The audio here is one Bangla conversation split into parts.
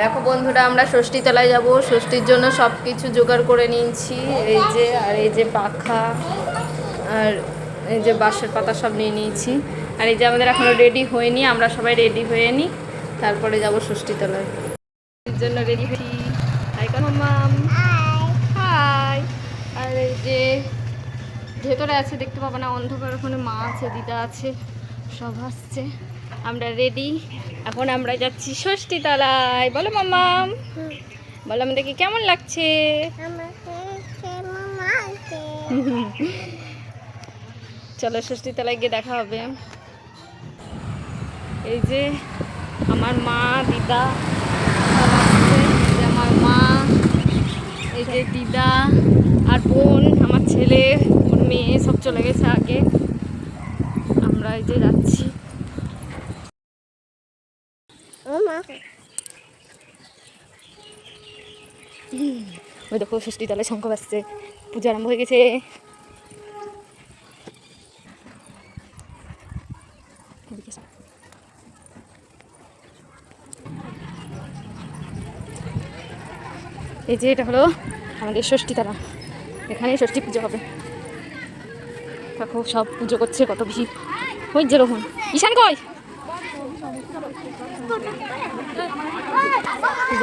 দেখো বন্ধুরা, আমরা ষষ্ঠী তলায় যাব। ষষ্ঠীর জন্য সব কিছু জোগাড় করে নিয়েছি। এই যে, আর এই যে পাখা, আর এই যে বাঁশের পাতা সব নিয়ে নিয়েছি। আর এই যে আমাদের এখনও রেডি হয়নি, আমরা সবাই রেডি হয়ে নিই তারপরে যাব ষষ্ঠী তলায় এর জন্য রেডি হয়েছি। হাই মাম হাই আর এই যে, ভেতরে আছে, দেখতে পাবো না, অন্ধকার, ওখানে মা আছে, দিদা আছে, সব আসছে। আমরা রেডি এখন আমরা যাচ্ছি ষষ্ঠী তলায় বলো মাম্মাম বলো আমাদেরকে কেমন লাগছে? চলো ষষ্ঠী তলায় গিয়ে দেখা হবে। এই যে আমার মা দিদা আমার মা এই যে দিদা আর বোন আমার ছেলে ওর মেয়ে সব চলে গেছে আগে। আমরা এই যে যাচ্ছি। ওই দেখো ষষ্ঠী তলায় শঙ্খ বাজছে, পুজো আরম্ভ হয়ে গেছে। এই যে এটা হলো আমাদের ষষ্ঠী তারা এখানেই ষষ্ঠী পুজো হবে। দেখো সব পুজো করছে, কত ভিড় ওই যেরকম ঈশান কই? এই যে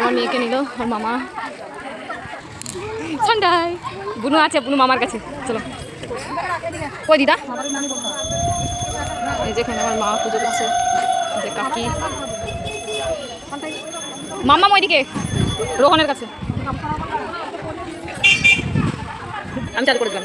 আমার মেয়েকে নিল, ওর মামা। ঠান্ডায়। বুনু আছে, বুনু মামার কাছে। চলো। কই দিদা? এই যে এখানে আমার মা পুজো করছে। যে কাকি। মাম্মা ওইদিকে। রোহনের কাছে। আমি চালু করে দিলাম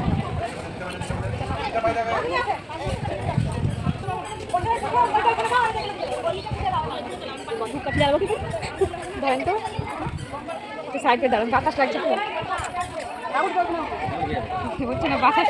নে। ধরেন তো। একটু সাইডে দাঁড়ান বাতাস লাগছে তো। হচ্ছে না বাতাস?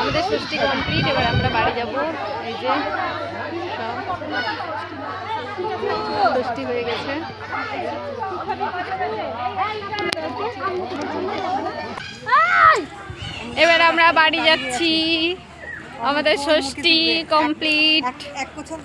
আমাদের ষষ্ঠী কমপ্লিট এবার আমরা বাড়ি যাব। এই যে ষষ্ঠী হয়ে গেছে। এবার আমরা বাড়ি যাচ্ছি। আমাদের ষষ্ঠী কমপ্লিট এক বছর